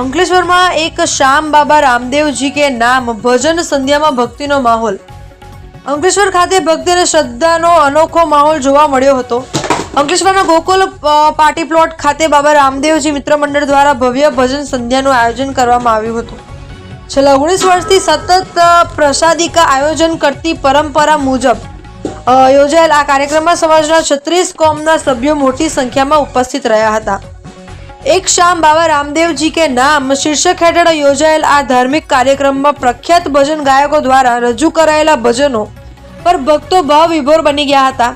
અંકલેશ્વરમાં એક શ્યામ બાબા રામદેવજી કે નામ, ભજન સંધ્યામાં ભક્તિનો માહોલ. અંકલેશ્વર ખાતે ભક્તિ અને શ્રદ્ધાનો અનોખો માહોલ જોવા મળ્યો હતો. અંકલેશ્વરના ગોકુલ પાર્ટી પ્લોટ ખાતે બાબા રામદેવજી મિત્ર મંડળ દ્વારા ભવ્ય ભજન સંધ્યાનું આયોજન કરવામાં આવ્યું હતું. છેલ્લા ઓગણીસ વર્ષથી સતત પ્રસાદિકા આયોજન કરતી પરંપરા મુજબ યોજાયેલ આ કાર્યક્રમમાં સમાજના છત્રીસ કોમના સભ્યો મોટી સંખ્યામાં ઉપસ્થિત રહ્યા હતા. એક શામ બાબા રામદેવજી કે નામ શીર્ષક હેઠળ યોજાયેલ આ ધાર્મિક કાર્યક્રમમાં પ્રખ્યાત ભજન ગાયકો દ્વારા રજૂ કરાયેલા ભજનો પર ભક્તો ભાવ વિભોર બની ગયા હતા.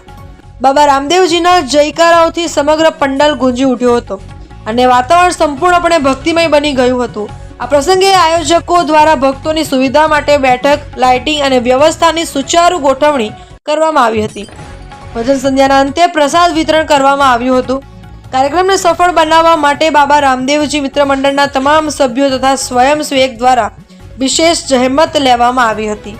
બાબા રામદેવજીના જયકારાઓથી સમગ્ર પંડાલ ગુંજી ઉઠ્યો હતો અને વાતાવરણ સંપૂર્ણપણે ભક્તિમય બની ગયું હતું. આ પ્રસંગે આયોજકો દ્વારા ભક્તોની સુવિધા માટે બેઠક, લાઇટિંગ અને વ્યવસ્થાની સુચારુ ગોઠવણી કરવામાં આવી હતી. ભજન સંધ્યાના અંતે પ્રસાદ વિતરણ કરવામાં આવ્યું હતું. કાર્યક્રમને સફળ બનાવવા માટે બાબા રામદેવજી મિત્ર મંડળના તમામ સભ્યો તથા સ્વયંસેવક દ્વારા વિશેષ જહેમત લેવામાં આવી હતી.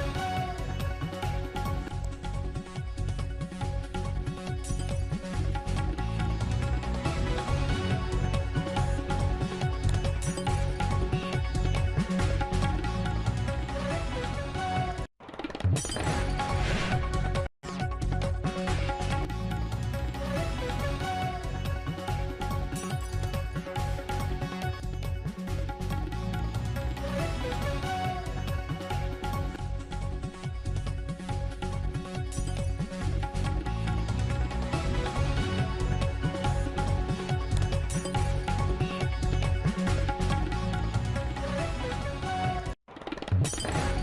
Thanks.